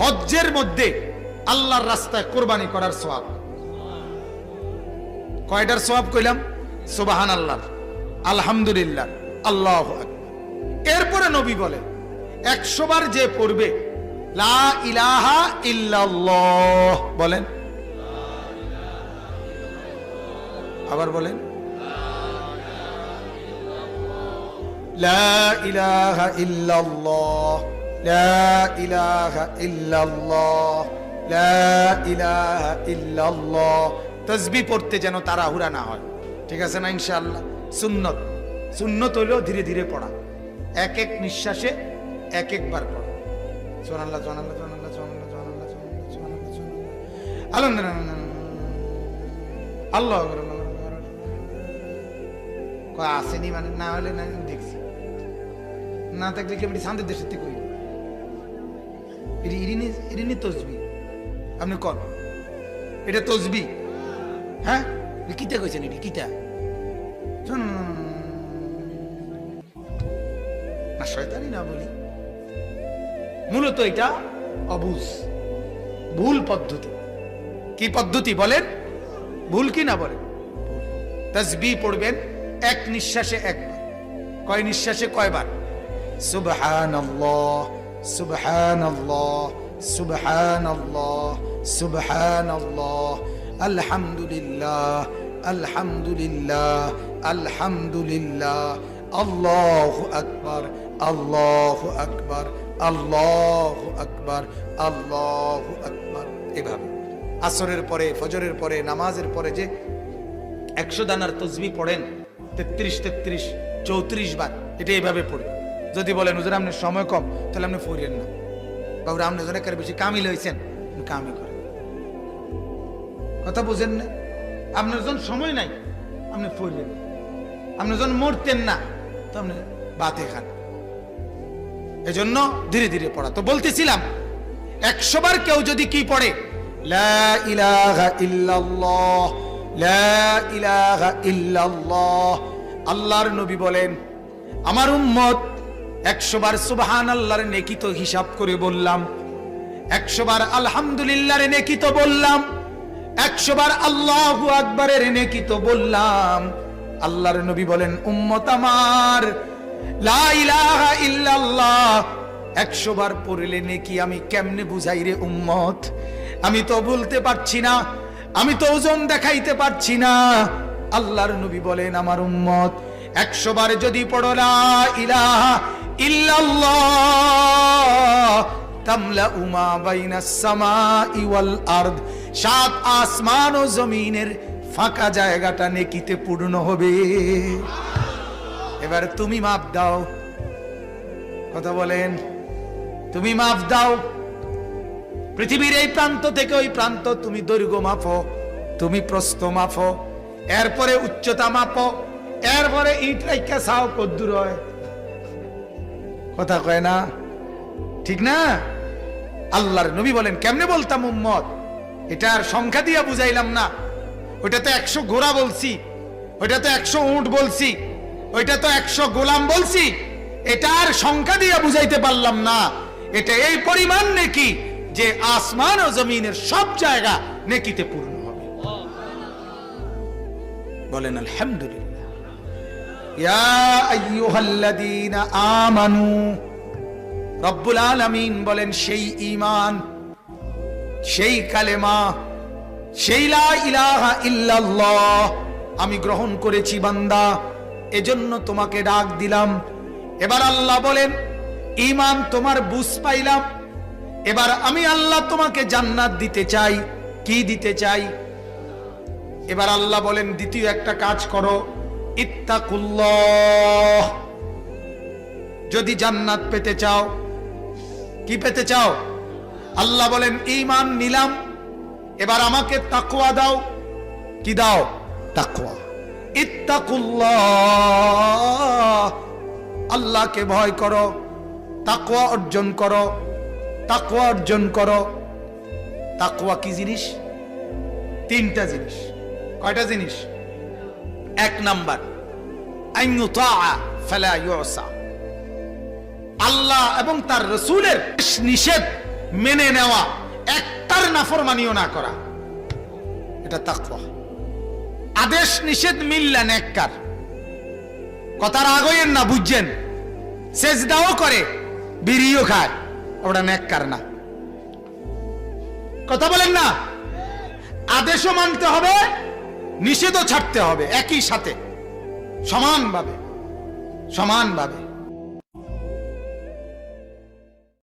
হজ্জের মধ্যে আল্লাহর রাস্তায় কোরবানি করার সওয়াব। কয়টার সওয়াব কইলাম? সুবাহান আল্লাহ আলহামদুলিল্লাহ, আল্লাহ এরপরে নবী বলে, একশো বার যে পড়বে, লা ইলাহা বলেন। আবার বলেন, লা ইলাহা ইল্লাল্লাহ। লা ইলাহা ইল্লাল্লাহ, লা ইলাহা ইল্লাল্লাহ। তসবি পড়তে যেন তাড়াহুড়া না হয়। ঠিক আছে না ইনশাআল্লাহ? সুন্নত। সুন্নত হইলেও ধীরে ধীরে পড়া। এক এক নিঃশ্বাসে এক একবার পড়া। সোনাল্লাহ সোনাল্লাহ সোনাল্লাহ সোনাল্লাহ সোনাল্লাহ সোনাল্লাহ সোনাল্লাহ সোনাল্লাহ আল্লাহ আল্লাহ। কয়, আসেনি মানে? না হলে না, দেখছি। না থাকলে কি আপনি শান্তির দেশের থেকে তসবি। আপনি কন। এটা তসবি। হ্যাঁ? কিতা কইছেন এটি? কিতা? না, শয়তানি না বলি। মূলত এটা অবুজ। ভুল পদ্ধতি। কি পদ্ধতি বলেন? ভুল কি না বলেন? তসবি পড়বেন এক নিঃশ্বাসে একবার। কয় নিঃশ্বাসে? কয়বার? সুবহানাল্লাহ। سبحان الله سبحان الله سبحان الله الحمد لله الحمد لله الحمد لله الله أكبر الله أكبر الله أكبر الله أكبر এভাবে আসরের পরে ফজরের পরে নামাজের পরে যে একশো দানার তসবি পড়েন তেত্রিশ তেত্রিশ চৌত্রিশ বার এটা এভাবে পড়ে যদি বলেন, হুজুর আপনার সময় কম, তাহলে আপনি ফরিয়েন না। বাবুরা, আপনি জন একের বেশি কামিল হয়েছেন আপনি কামি করেন। কথা বুঝেন না? আপনার জন সময় নাই, আপনি ফরিয়েন আপনি জন মরতেন না, তো আপনি বাতে খান। এজন্য ধীরে ধীরে পড়া। তো বলতেছিলাম, একশো বার কেউ যদি কি পড়ে আল্লাহর নবী বলেন, আমার উম্মত একশো বার সুবহান আল্লাহর নেকি তো হিসাব করে বললাম। একশো বার আলহামদুলিল্লাহর নেকি তো বললাম। একশো বার আল্লাহু আকবরের নেকি তো বললাম। আল্লাহর নবী বলেন, উম্মত আমার একশো বার পড়লে নেকি আমি কেমনে বুঝাই রে উম্মত? আমি তো বলতে পারছি না, আমি তো ওজন দেখাইতে পারছি না। আল্লাহর নবী বলেন, আমার উম্মত একশো বার যদি পড়ো লা ইলাহা ইল্লাল্লাহ তামলা উমা বাইনা সাত আসমান ও জমিনের ফাঁকা জায়গাটা নেকিতে পূর্ণ হবে। এবার তুমি মাপ দাও। কথা বলেন। তুমি মাপ দাও। পৃথিবীর এই প্রান্ত থেকে ওই প্রান্ত তুমি দৈর্ঘ্য মাপো। তুমি প্রস্থ মাপো। এরপরে উচ্চতা মাপো। এরপরে ইট রাইখা চাও কদ্দুর হয়। কথা কয় না? ঠিক না? আল্লাহর নবী বলেন, কেমনে বলতাম, উম্মত? এটার সংখ্যা দিয়া বুঝাইলাম না। ওইটা তো একশো ঘোড়া বলছি, ওইটা তো একশো উঁট বলছি, ওইটা তো একশো গোলাম বলছি। এটার সংখ্যা দিয়া বুঝাইতে পারলাম না। এটা এই পরিমাণ নেকি যে আসমান ও জমিনের সব জায়গা নেকিতে পূর্ণ হবে। বলেন, আলহামদুলিল্লাহ। আমানু রব্বুল বলেন, সেই ঈমান, সেই কালেমা, সেই ইলাহা আমি গ্রহণ করেছি বান্দা, এজন্য তোমাকে ডাক দিলাম। এবার আল্লাহ বলেন ইমান তোমার বুঝ পাইলাম। এবার আমি আল্লাহ তোমাকে জান্নাত দিতে চাই। কি দিতে চাই? এবার আল্লাহ বলেন, দ্বিতীয় একটা কাজ করো। ইত্তাকুল্লাহ। যদি জান্নাত পেতে চাও, কি পেতে চাও? আল্লাহ বলেন ইমান নিলাম, এবার আমাকে তাকুয়া দাও। কি দাও? তাকুয়া ইত্তাকুল্লাহ। আল্লাহকে ভয় করো তাকুয়া অর্জন করো তাকুয়া অর্জন করো। তাকুয়া কি জিনিস? তিনটা জিনিস। কয়টা জিনিস? এক নাম্বার আল্লাহ এবং তার রসুলের নিষেধ মেনে নেওয়া একটার নাফরমানিও না করা। এটা তাকওয়া। আদেশ নিষেধ মিললেন এককার কথার আগের না বুঝছেন, সেজদাও করে, বিড়িও খায়, ওটা নেককার না। কথা বলেন না, আদেশও মানতে হবে নিষেধও ছাড়তে হবে একই সাথে সমানভাবে সমানভাবে।